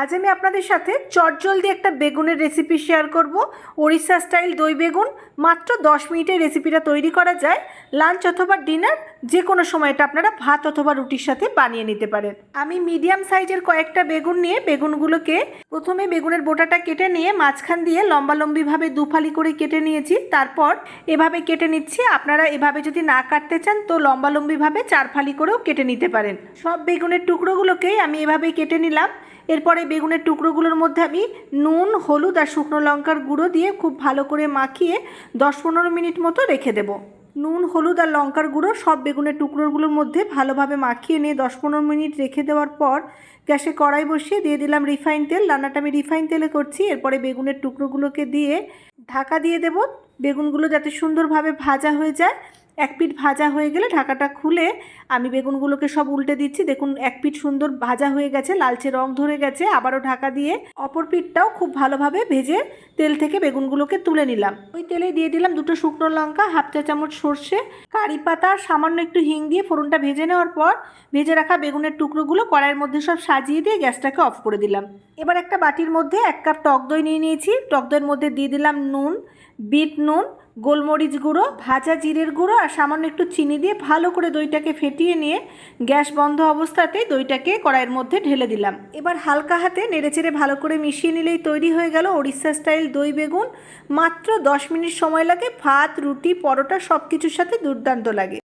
আজ আমি আপনাদের সাথে চটজলদি একটা বেগুনের রেসিপি শেয়ার করব। ওড়িশা স্টাইল দই বেগুন, মাত্র দশ মিনিটে রেসিপিটা তৈরি করা যায়। লাঞ্চ অথবা ডিনার যে কোনো সময় এটা আপনারা ভাত অথবা রুটির সাথে বানিয়ে নিতে পারেন। আমি মিডিয়াম সাইজের কয়েকটা বেগুন নিয়ে বেগুনগুলোকে প্রথমে বেগুনের বোটাটা কেটে নিয়ে মাঝখান দিয়ে লম্বা লম্বিভাবে দুফালি করে কেটে নিয়েছি। তারপর এভাবে কেটে নিচ্ছি। আপনারা এভাবে যদি না কাটতে চান, তো লম্বা লম্বিভাবে চার ফালি করেও কেটে নিতে পারেন। সব বেগুনের টুকরোগুলোকেই আমি এভাবেই কেটে নিলাম। এরপরে বেগুনের টুকরোগুলোর মধ্যে আমি নুন, হলুদ আর শুকনো লঙ্কার গুঁড়ো দিয়ে খুব ভালো করে মাখিয়ে দশ পনেরো মিনিট মতো রেখে দেবো। নুন, হলুদ আর লঙ্কার গুঁড়ো সব বেগুনের টুকরোগুলোর মধ্যে ভালোভাবে মাখিয়ে নিয়ে দশ পনেরো মিনিট রেখে দেওয়ার পর গ্যাসে কড়াই বসিয়ে দিয়ে দিলাম রিফাইন তেল। রান্নাটা আমি রিফাইন তেলে করছি। এরপরে বেগুনের টুকরোগুলোকে দিয়ে ঢাকা দিয়ে দেব। বেগুনগুলো যাতে সুন্দরভাবে ভাজা হয়ে যায়। এক পিঠ ভাজা হয়ে গেলে ঢাকাটা খুলে আমি বেগুনগুলোকে সব উল্টে দিচ্ছি। দেখুন, এক পিঠ সুন্দর ভাজা হয়ে গেছে, লালচে রং ধরে গেছে। আবারও ঢাকা দিয়ে অপর পিঠটাও খুব ভালোভাবে ভেজে তেল থেকে বেগুনগুলোকে তুলে নিলাম। ওই তেলেই দিয়ে দিলাম দুটো শুকনো লঙ্কা, হাফ চা চামচ সর্ষে, কারি পাতা, সামান্য একটু হিং দিয়ে ফোড়নটা ভেজে নেওয়ার পর ভেজে রাখা বেগুনের টুকরোগুলো কড়াইয়ের মধ্যে সব সাজিয়ে দিয়ে গ্যাসটাকে অফ করে দিলাম। এবার একটা বাটির মধ্যে এক কাপ টক দই নিয়ে নিয়েছি। টক দইয়ের মধ্যে দিয়ে দিলাম নুন বিট নুন, গোলমরিচ গুঁড়ো, ভাজা জিরের গুঁড়ো আর সামান্য একটু চিনি দিয়ে ভালো করে দইটাকে ফেটিয়ে নিয়ে গ্যাস বন্ধ অবস্থাতেই দইটাকে কড়াইয়ের মধ্যে ঢেলে দিলাম। এবার হালকা হাতে নেড়েচেড়ে ভালো করে মিশিয়ে নিলেই তৈরি হয়ে গেল ওড়িশা স্টাইল দই বেগুন। মাত্র দশ মিনিট সময় লাগে, ভাত, রুটি, পরোটা সব কিছুর সাথে দুর্দান্ত লাগে।